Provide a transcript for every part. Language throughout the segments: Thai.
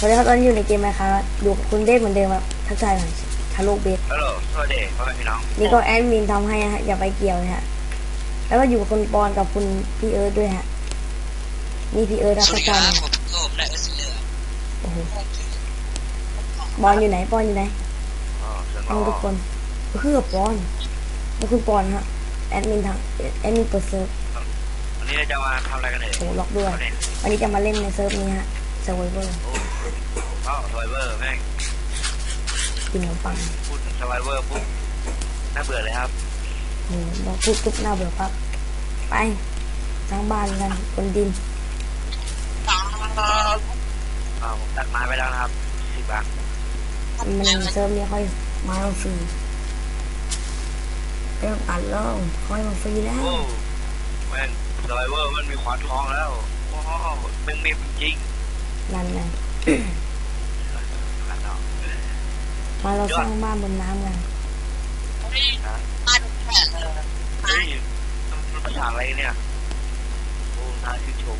สวัสดีครับตอนนี้อยู่ในเกมไหมครับอยู่กับคุณเบสเหมือนเดิมครับทักทายหน่อยทาโลกเบสฮัลโหลสวัสดีพ่อแม่พี่น้องนี่ก็แอดมินทำให้นะฮะอย่าไปเกี่ยวนะฮะแล้วก็อยู่กับคุณปอนกับคุณพี่เอิร์ธด้วยฮะนี่พี่เอิร์ธทัสวัสกดีคทารัยบผมโกมและเออร์ซิเลอร์โอ้โหปอนอยู่ไหนปอนอยู่ไหนอ๋อเสียงเอาทุกคนเพื่อปอนแล้วคุณปอนฮะแอดมินทางแอดมินเปิดเซิร์ฟวันนี้เราจะมาทำอะไรกันเอ่ยโอ้โหล็อกด้วยเอาเนี่ยวันนี้จะมาเล่นในเซิร์ฟนี้ฮะเซอร์ไวเวอร์ โอ้ก็สไวเวอร์แม่งกินขนมปังพูดถึงสไวเวอร์ปุ๊บน่าเบื่อเลยครับโอ้โหเราพูดปุ๊บหน้าเบื่อปั๊บไปสร้างบ้านกันบนดินอ้าวผมตัดไม้ไปแล้วนะครับสิบบาทมันเซิร์ฟนี้ค่อยมาเราฟรีเริ่มตัดแล้วค่อยมาฟรีแล้วโอ้แม่งสไวเวอร์มันมีขวานทองแล้วโอ้โหมึงมีจริงนั่นไงขันเนาะ มาเราสร้างบ้านบนน้ำกันบ้านแค่เออเฮ้ยมันภาษาอะไรเนี่ยโอ้น่าชื่นชม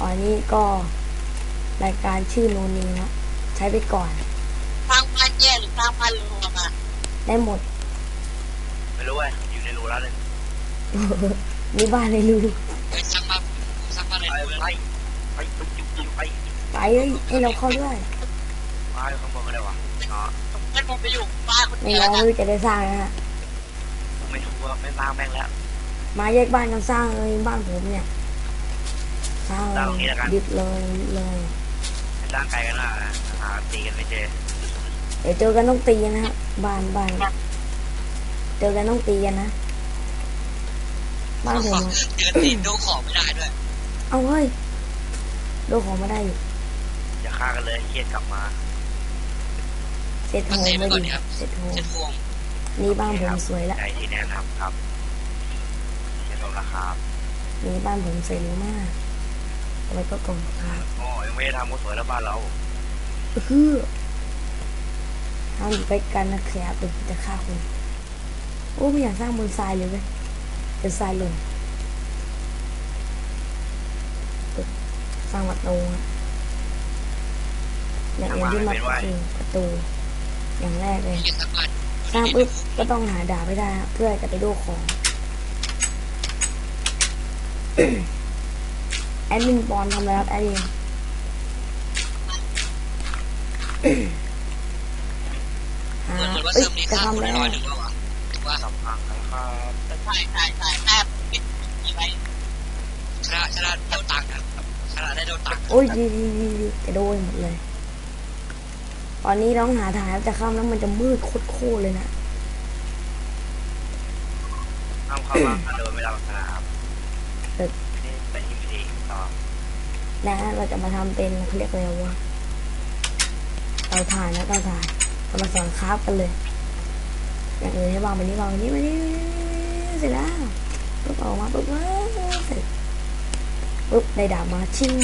อันนี้ก็รายการชื่อโนนีนะใช้ไปก่อนสร้างบ้านแย่หรือสร้างบ้านรวมอะได้หมด ไม่รู้เว้ยอยู่ในรูแล้วเลยนี่บ้านในรูเฮ้ยสร้างบ้านสร้างบ้านอะไรไปด้วยไปไปไปจุ๊บจุ๊บไปไปเอ้ยให้เราเข้าด้วย มาข้างบนก็ได้วะอ๋องั้นผมไปอยู่บ้านคนไม่เดียวร้องกันไม่รู้จะได้สร้างนะฮะไม่รู้ว่าไม่สร้างแม่งแล้ว มาแยกบ้านกันสร้างเลยบ้านผมเนี่ยสร้างเลยยึดเลยยึดเลยไม่สร้างไกลกันนะหาตีกันไม่เจอเดี๋ยวเจอกันต้องตีกันนะฮะบ้านบ้านเจอกันต้องตีกันนะบ้านผมอะเดือนตีนดูของไม่ได้ด้วยเอาเฮ้ยโดนของมาได้อยู่อย่าฆ่ากันเลยเครียดกลับมา เสร็จโฮมไม่ดีเสร็จโฮมเจ็ดพวงนี่บ้านผมสวยแล้วใจที่แนะนำครับเขียนลงราคานี่บ้านผมสวยมากเอาไว้ก็กล่องครับโอ้ยังไม่ได้ทำก็สวยแล้วบ้านเราคือห้ามอยู่ใกล้กันนะครับเดี๋ยวผมจะฆ่าคุณโอ้ไม่อยากสร้างบนทรายเลยเว้ยเป็นทรายหล่นสร้างประตูอะอย่างอื่นที่มาก็คือประตู อย่างแรกเลยเขียนสร้างบ้านสร้างปุ๊บก็ต้องหาดาบไม่ได้ครับเพื่อจะไปดูของแอดมินบอลทำอะไรครับแอดมินหาเหมือนเหมือนว่าเอ้ยเซิร์ฟนี้จะค่าคนทำแล้วน้อยหนึ่งแล้ววะว่าสำคัญนะครับใช่ใช่ใช่แค่ปิดกี่ใบชนะชนะได้ตังค์ครับชนะได้โดนตังค์โอ้ยดีดีดีดีจะโดนหมดเลยต อนนี้ร้องหาถ่ายแล้วจะเข้าแล้วมันจะมืดโคตรๆเลยนะห้ามเข้าบ้านถ้าโดนไม่รับสนามเออนี่เป็นทีมทีต่อและเราจะมาทำเป็นเขาเรียกอะไรวะเตาถ่านนะเตาถ่านเรามาสอนคราฟกันเลย อย่างอื่นให้วางไปนี้วางไปนี้มานี้เสร็จแล้วปุ๊บออกมาปุ๊บว้าวเสร็จปุ๊บได้ดาบมาชิง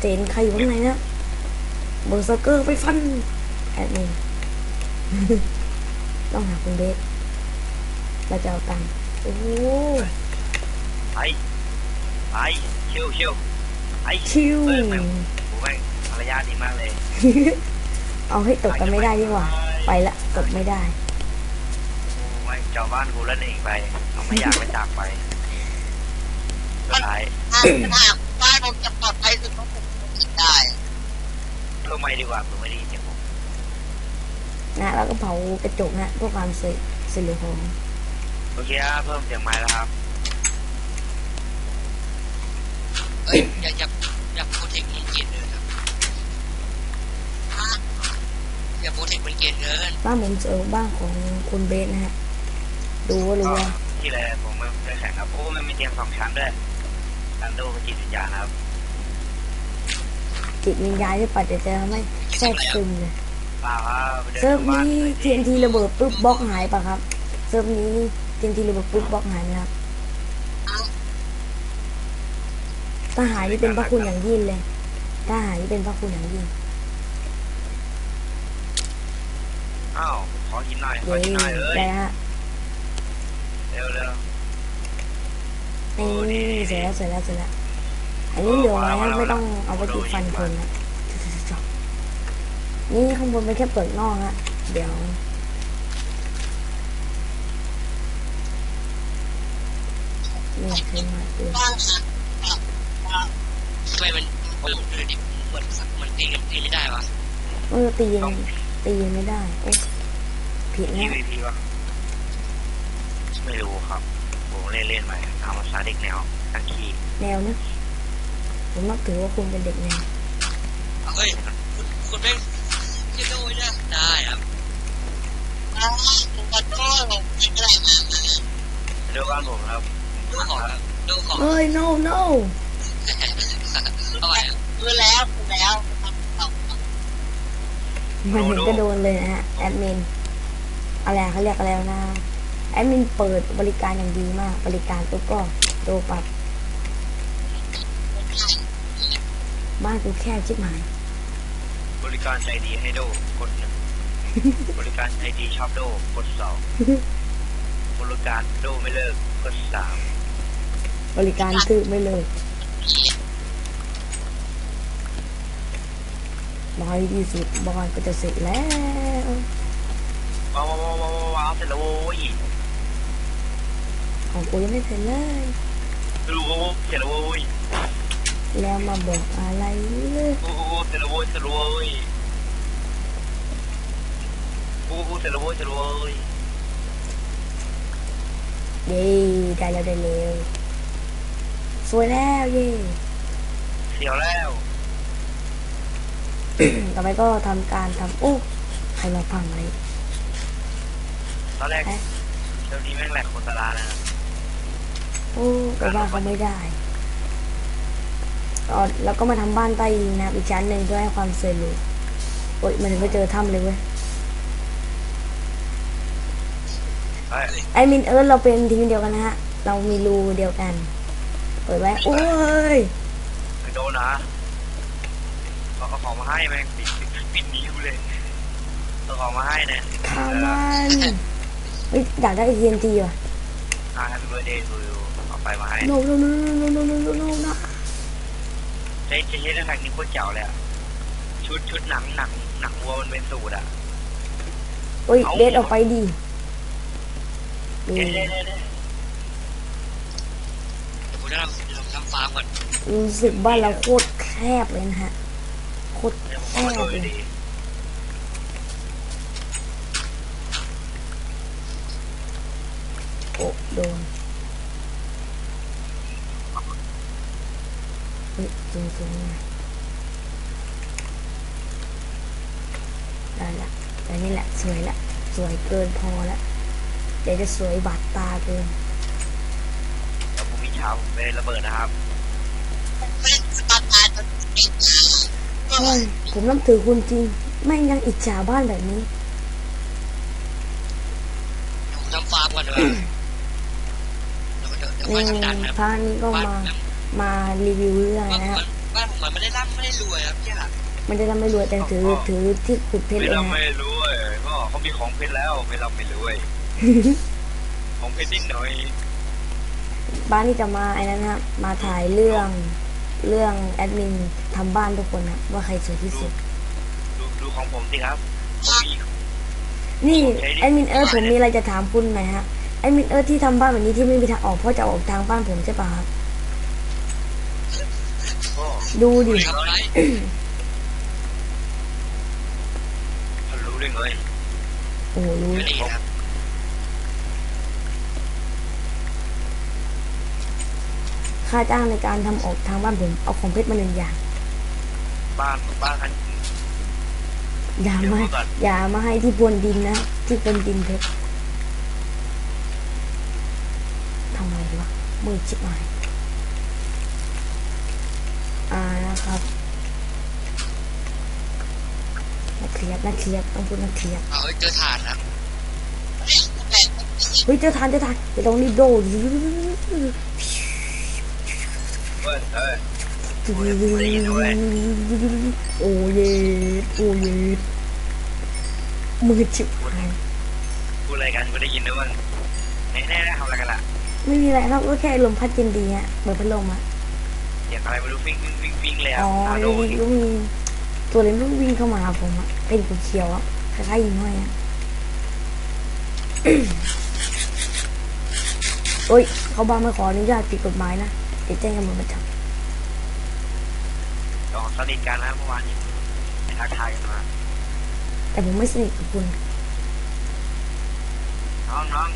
เจนใครอยู่ข้างในเนี่ย เบอร์เซอร์เกอร์ไปฟันแอดมินต้องหาคุณเบสเราจะเอาตังค์โอ้โหไปไปชิวชิวไปชิวเออแม่งโอ้แม่งภรรยาดีมากเลย เอาให้ตกกันไม่ได้ดีกว่า ไปละตกไม่ได้โอ้แม่งเจ้าบ้านกูแล้วหนีไปเอาไม่อยากไปจากไปสุดท้ายถ้าถ้าบ้านผมจะปลอดภัยสุดต้องผมคิดได้ เพิ่มไม่ดีกว่าผมไม่ได้ยินเสียงผมนะแล้วก็เผากระจกนะเพื่อความสวยสวยหอมโอเคครับเพิ่มเสียงไม้แล้วครับเอ้ยอย่าอย่าอย่าโปรเทคมันเกลียดเกินครับอย่าโปรเทคมันเกลียดเกินบ้านผมเจอบ้านของคุณเบสนะฮะดูว่ารู้ว่าที่เลยผมไม่ได้แข่งครับโอ้มันมีเตียงสองชั้นด้วยการดูจิตวิญญาณครับ จิตวิญญาณที่ปัดจะทำให้แทรกซึมเลยเปล่าครับเดินเซิร์ฟบ้านนี้เทียนทีระเบิดปุ๊บบล็อกหายปะครับเซิร์ฟนี้เทียนทีระเบิดปุ๊บบล็อกหายไหมครับถ้าหายนี่เป็นพระคุณอย่างยิ่งเลยถ้าหายนี่เป็นพระคุณอย่างยิ่งอ้าวขอหินหน่อยขอเย้หินหน่อยเอ้ยได้ฮะเร็วเร็วนี่เสร็จแล้วเสร็จแล้วเสร็จแล้ว อันนี้เหลือไว้นะไม่ต้องเอาไปติดฟันคนนะนี่ข้างบนเป็นแค่เปลือกนอกฮะเดี๋ยวนี่คือมาเตือนบ้านค่ะทำไมมันโอ้โหดูดิเหมือนมันตีกันตีไม่ได้วะเออตียังตียังไม่ได้โอ้ผิดทีนะวีพีวะไม่รู้ครับผมเล่นเล่นๆไปตามภาษาเด็กแนวตั้งขี้แนวนะ ผมนับถือว่าคุณเป็นเด็กแนวเฮ้ย คุณคุณแม่งคิดดูนะได้ครับอ้าวผมขอโทษผมคิดอะไรมามาเรื่องบ้านผมครับดูของครับดูของเอ้ย no no เอาไว้ดูแล้วดูแล้วมันเห็นก็โดนเลยนะฮะแอดมินอะไรเขาเรียกอะไรนะแอดมินเปิดบริการอย่างดีมาก บริการปุ๊บก็โดนปรับ บ้านกูแคบชิบหาย บริการใจดีให้โดกดหนึ่ง บริการใจดีชอบโดกดสอง บริการโดไม่เลิกกดสามบริการคือไม่เลยน้อยที่สุดบอลก็จะเสร็จแล้วว้าวว้าวว้าวว้าวว้าวเสร็จแล้วโว้ยของกูยังไม่เสร็จเลยดูโว้ยเสร็จแล้วโว้ย แล้วมาบอกอะไรเลยโอ้โหเสร็จแล้วโว้ยเสร็จแล้วโว้ยโอ้โหเสร็จแล้วโว้ยเสร็จแล้วโว้ยเย้ได้แล้วได้แล้วสวยแล้วเย้เสียวแล้วต่อไปก็ทำการทำโอ้ใครมาพังอะไรตอนแรกเอ๊ะเดี๋ยวนี้แม่งแหลกคนตลาดนะโอ้แต่ว่าเขาไม่ได้ก็ แล้วก็มาทำบ้านใต้ดินนะอีกชั้นหนึ่งเพื่อให้ความสวยหรูโอ้ยมันก็เจอถ้ำเลยเว้ยไอมินเอิร์ดเราเป็นทีมเดียวกันนะฮะ เรามีรูเดียวกัน เปิดไว้โอ้ยไปโดนนะเขาเอาของมาให้แม่งปิดปิดนิ้วเลยเอาของมาให้นะข้ามันเฮ้ยอยากได้ TNT ว่ะอ่าแฮปปี้เบิร์เดย์ดูเอาไปมาให้โน้โน้โน้โน้โน้โน้โน้ ช้ใช้ใช้แท็กนี้โคตรเจ๋วเลยอะชุดชุดหนังหนังหนังวัวมันเป็นสูตรอะ เฮ้ยเดทออกไปดีเด้เด้เด้เด้ผมจะทำลองทำฟาร์มก่อนรู้สึกบ้านเราโคตรแคบเลยนะฮะ โคตรเดี๋ยวผมแคเอามาบดูเลยดีโอ้โดน เอ๊ะจริงๆได้ละแต่นี่แหละสวยละ สวยเกินพอละเดี๋ยวจะสวยบาดตาเกินแล้วผมมีชาวไประเบิดนะครับใช่ผมน้ำถือคุณจริง ไม่ยังอิจฉาบ้านแบบนี้น้ำฟ้าก่อนเลยพานี้ก็มา มมารีวิวเรื่องบ้านนะผมฮะบ้านผมมันไม่ได้ร่ำไม่ได้รวยครับพี่อะมันจะทำไม่รวยแต่ถือถือที่ขุดเพชรไม่เลยเรานะไม่รู้เว้ยก็เขามีของเพชรแล้วไม่เราไม่รู้เว้ยของเพชรนิดหน่อยบ้านที่จะมาไอ้นั้นนะมาถ่ายเรื่องเรื่องแอดมินทำบ้านทุกคนนะว่าใครสวยที่สุด ดูดูของผมสิครับผมมีนี่แอดมินเอิร์ธผมมีอะไรจะถามคุณหน่อยฮะแอดมินเอิร์ธที่ทำบ้านแบบนี้ที่ไม่มีทางออกเพราะจะออกทางบ้านผมใช่ปะครับก็ ดูดิครับไรรู้เรื่องเลยโอ้โหรู้ไม่ดีครับค่าจ้างในการทำออกทางบ้านผม เอาของเพชรมาหนึ่งอย่าง บ้านบ้านคันอย่ามาอย่ามาให้ที่พรวนดินนะ ที่พรวนดินเพชรทำไมวะมือชิบหายอ่านะครับ นักเครียดนักเครียดต้องพูดนักเครียดเอาไว้เจอฐานนะเฮ้ยเจอทานเจอทานเดี๋ยวต้องรีบโดดเว้ยเอ้ยโอ้เยดโอ้เยดมือชิบหายพูดอะไรกันกูได้ยินด้วยมั้งแน่ๆทำอะไรกันล่ะไม่มีอะไรครับก็แค่ลมพัดเย็นดีฮะเปิดพัดลมอะสียงอะไรไม่รู้วิ่งวิ่งวิ่งวิ่งเลยอะอ๋อนาโดดีๆก็มี ตัวเล็กมันวิ่งเข้ามาหาผมอะเป็นสีเขียวอะคล้ายๆยิงห้อยอะเฮ้ย เขาบ้านไม่ขออนุญาตผิดกฎหมายนะเดี๋ยวแจ้งตำรวจมาจับลองสนิทกันนะเมื่อวานนี้ไปทักทายกันมาแต่ผมไม่สนิทกับคุณน้องน้อง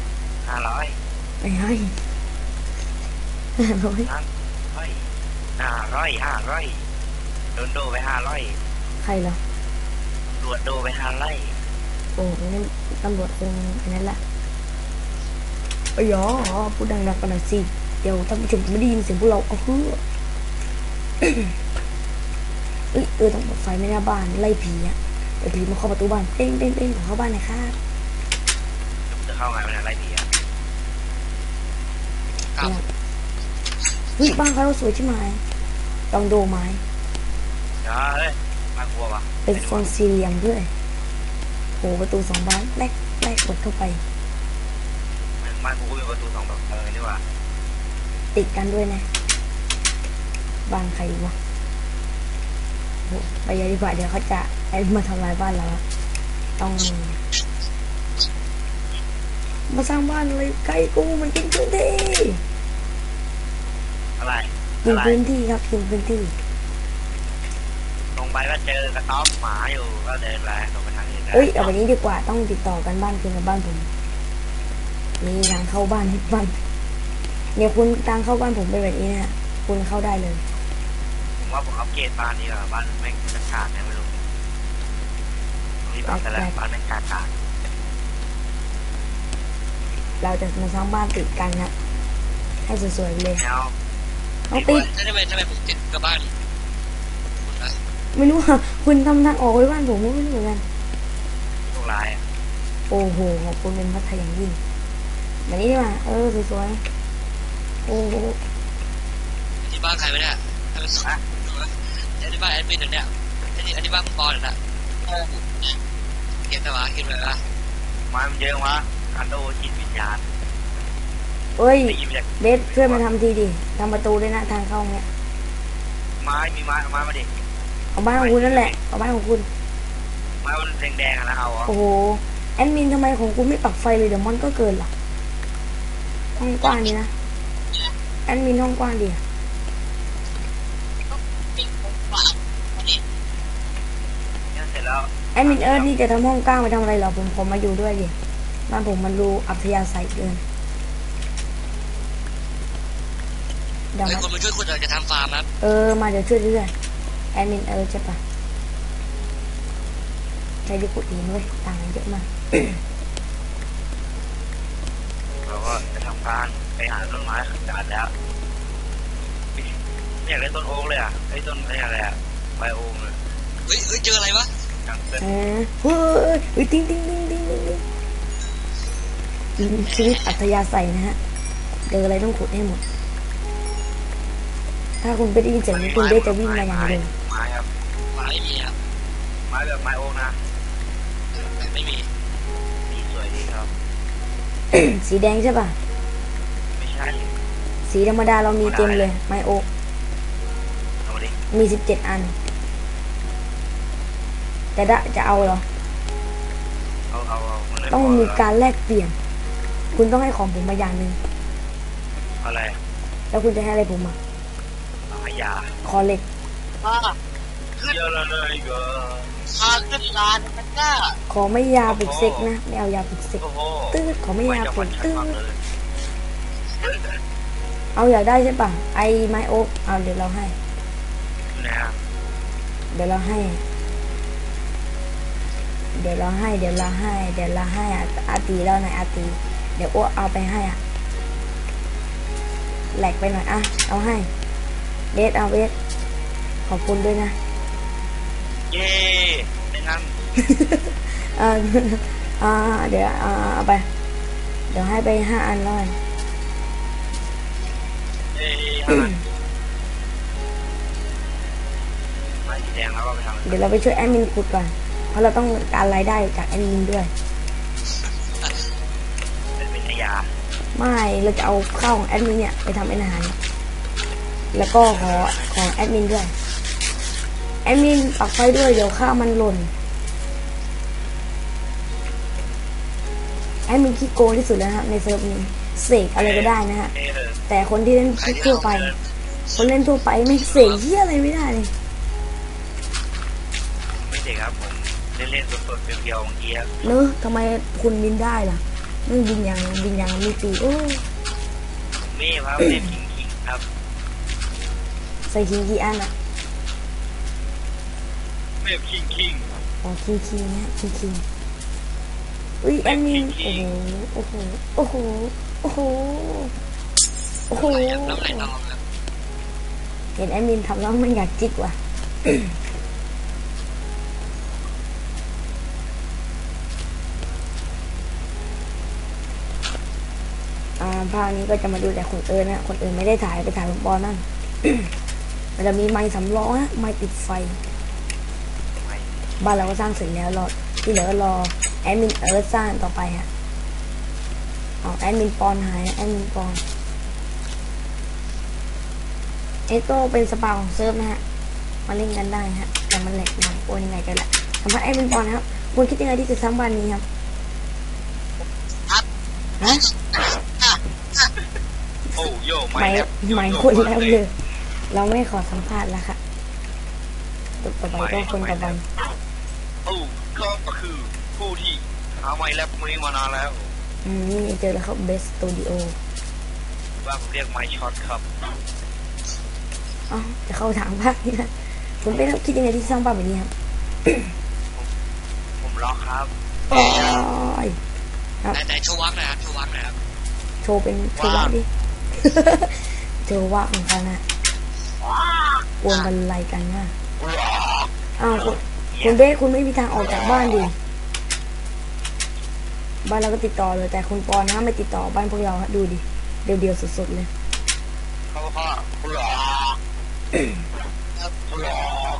ห้าร้อยไม่ให้ร้อยน้องเฮ้ยห้าร้อยห้าร้อยโดนโดไปห้าร้อย ใครเหรอตรวจโดไปห้าร้อยโอ้งั้นตำรวจคงอันนั้นแหละเอ้ยอ๋อพูดดังๆกันหน่อยสิ เดี๋ยวท่านผู้ชมจะไม่ได้ยินเสียงพวกเราเอาเฮ้อเอ้ยเออต้องเปิดไฟไม่หน้าบ้านไล่ผีอะเดี๋ยวผีมาเคาะประตูบ้านเป้งเป้งเป้งขอเข้าบ้านหน่อยครับจะเข้าไงวันอะไรดีอะครับเฮ้ยบ้านเขาสวยใช่ไหมต้องโดไม้เดี๋ ยวเฮ้ยมากลัวปะเป็นทรงสี่เหลี่ยมด้วยโหประตูสองบานแรกแรกกดเข้าไปมันกูมีประตูสองแบบเออนี่ว่าติดกันด้วยนะบ้านใครวะโหไปยาดีกว่าเดี๋ยวเขาจะไอ้มาทำลายบ้านเราอะต้องมาสร้างบ้านอะไรใกล้กูมันกินพื้นที่อะไรกินอะไรพื้นที่ครับกินพื้นที่ลง ไปก็เจอกระต๊อบหมาอยู่ก็เดินไปลงไปทางนี้ได้เอ้ยเอาแบบนี้ดีกว่าต้องติดต่อกันบ้านคุณกับบ้านผมมีทางเข้าบ้านให้บ้านเนี่ยคุณทางเข้าบ้านผมเป็นแบบนี้นะคุณเข้าได้เลยผมว่าผมอัปเกรดบ้านนี้ละบ้านแม่งกระกาดเนี่ยไม่รู้รีบอัพแต่ละบ้านแม่งกากาดเราจะมาสร้างบ้านติดกันนะให้สวยๆเลยแนวต้องติดแล้วทำไมทำไมผมติดกับบ้านคุณนะ ไม่รู้ว่าคุณทำทางออกไว้บ้านผมไม่รู้เหมือนกันพวกลายอะโอ้โหขอบคุณเป็นพัทยอย่างยิ่งแบบนี้ดีกว่าเออสวยๆโอ้โหที่บ้านใครไม่ได้ทำไมสวยดูนะไอ้ที่บ้านแอดมินเนี่ยไอ้ที่ไอ้ที่บ้านคุณปอนเนี่ยโอ้โหเก็บแต่ว่าเก็บเลยว่าไม้มันเยอะวะคันโดจิตวิญญาณเอ้ยได้ยินมาจากเบสช่วยมาทำทีดิทำประตูด้วยนะทางเข้าเนี่ยไม้มีไม้เอาไม้มาดิ เอาบ้านของคุณนั่นแหละเอาบ้านของคุณไม้มันแดงๆอะนะเอาเหรอโอ้โหแอดมินทำไมของคุณไม่ปักไฟเลยเดี๋ยวมันก็เกินล่ะห้องกว้างดีนะแอดมินห้องกว้างดีอะเนี่ยเสร็จแล้วแอดมินเอิร์ธนี่จะทำห้องกว้างไปทำอะไรเหรอผมผมมาอยู่ด้วยดิบ้านผมมันรูอัธยาศัยเกินเดี๋ยวไอ้มาคนมาช่วยคุณจะทำฟาร์มครับเออมาเดี๋ยวช่วยเรื่อยแอดมินเออใช่ปะใช้ดิขุดหินเว้ยต่างกันเยอะมากเราก็จะทำการไปหาต้นไม้ขัดการแล้วไม่อยากได้ต้นโอ๊กเลยอะไอ้ต้นไอ้อะไรอะใบโอ๊กเลยเฮ้ยเฮ้ยเจออะไรวะจังเกินเออเฮ้ยเฮ้ยติ้งติ้งติ้งติ้งติ้งติ้งอืมชีวิตอัธยาศัยนะฮะเจออะไรต้องขุดให้หมด ถ้าคุณไม่ได้ยินเสียงนี้คุณเบสจะวิ่งมาอย่างเร็วไม้ครับหมา ไม่มีครับ ไม้แบบไม้โอ๊กนะแต่ไม่มีสีสวยดีครับ สีแดงใช่ปะไม่ใช่สีธรรมดาเรามีเต็มเลยไมโอ๊กเอาดิมีสิบเจ็ดอัน แต่ดะจะเอาเหรอ เอาเอาเอานเลยต้องมีพการแลกเปลี่ยน คุณต้องให้ของผมมาอย่างหนึ่งเอาอะไรแล้วคุณจะให้อะไรผมอะเอาขยะขอเหล็กบ้าเยอะเลยก็ พาขึ้นลานมันก็ขอไม่ยาปลุกเซ็กนะไม่เอายาปลุกเซ็กโอ้โหตืดขอไม่ยาปลุกตืฟังดเลยเอาอยากได้ใช่ปะไอไม้โอ๊กเอาเดี๋ยวเราให้นะฮะเดี๋ยวเราให้ เดี๋ยวเราให้เดี๋ยวเราให้เดี๋ยวเราให้อะอาตีแล้วไหนอยอาตีเดี๋ยวโอ้เอาไปให้อะแหลกไปหน่อยอะเอาให้เบสเอาเบสขอบคุณด้วยนะ เย้ไม่งั้นเอออ่าเดี๋ยวอ่าเอาไป เดี๋ยวให้ไปห้าอันแล้วกันเย้ห้าไม้สีแดงแล้วก็ไปทำเดี๋ยวเราไปช่วยแอดมินขุดก่อน เพราะเราต้องการรายได้จากแอดมินด้วย เป็นเป็นขยะไม่เราจะเอาข้าวของแอดมินเนี่ยไปทำเป็นอาหารรแล้วก็ขอของแอดมินด้วย แอดมินปักไฟด้วยเดี๋ยวข้าวมันหล่นแอดมินขี้โกงที่สุดแล้วนะฮะในเซิร์ฟนี้เสกอะไรก็ได้นะฮะเอ้ยเออแต่คนที่เล่นใครที่ทั่วเอาไปเงินคนเล่นทั่วไปไม่เสกเหี้ยอะไรไม่ได้เลยไม่ใช่ครับผมเล่นๆสดๆเพียวๆบางทีครับเนอะทำไมคุณบินได้ล่ะนั่งบินยังบินยังมีปีโอ้ผมไม่ครับเล่นคิงๆครับใส่คิงกี่อันอะ เล่นคิงอ๋อคิงคิงนะคิงคิงอุ้ยแอดมินโอ้โหโอ้โหโอ้โหโอ้โหโอ้โหไหลอะแล้วไหลนองครับเห็นแอดมินทำแล้วมันอยากจิกว่ะอ่าภาคนี้ก็จะมาดูแต่คนเอิญนะคนอื่นไม่ได้ถ่ายไปถ่ายคุณปอนั่นมันจะมีไม้สำรองนะไม้ติดไฟๆไม่ บ้านเราก็สร้างเสร็จแล้วรอที่เหลือก็รอแอดมินเอิร์ธสร้างต่อไปฮะเอาแอดมินปอนหายแอดมินปอนเอโต้เป็นสปาของเซิร์ฟนะฮะมาเล่นกันได้ฮะแต่มันแหลกหน่อยโอนยังไงกันแหละสัมภาษณ์แอดมินปอนนะครับคุณคิดยังไงที่จะสร้างบ้านนี้ครับครับฮะโอ้โย่ไม่แล้วไม่คนแล้วเลยเราไม่ขอสัมภาษณ์แล้วค่ะต่อไปก็คนต่อไป โอ้ก็คือผู้ที่หาไม้แรปมือมานานแล้วอืมนี่เจอแล้วครับเบสตูดิโอว่าผมเรียกไม้ช็อตครับอ๋อจะเข้าถามภาคนี้นะคุณเป็นคิดยังไงที่สร้างบ้านแบบนี้ครับผมล็อกครับโอ้ยไหนไหนโชว์วักหนะครับโชว์วักหนะครับโชว์เป็นโชว์ว่าดิโชว์ว่าของเขานะกวนบรรลัยกันมากอ้าว คุณคุณเบสคุณไม่มีทางออกจากบ้านดิบ้านเราก็ติดต่อเลย แต่คุณปอนนะไม่ติดต่อบ้านพวกเราฮะดูดิเดียวๆสุดๆเลยเขาก็หลอกหลอก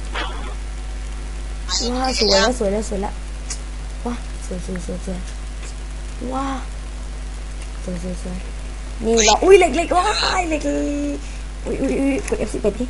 ว้าสวยแล้วสวยแล้วสวยแล้วว้าสวยสวยสวยสวยว้าสวยสวยสวยนี่เราอุ้ยเหล็กเหล็กว้ายเหล็กเหล็กอุ้ยอุ้ยอุ้ยกด F สิบเอ็ดดิ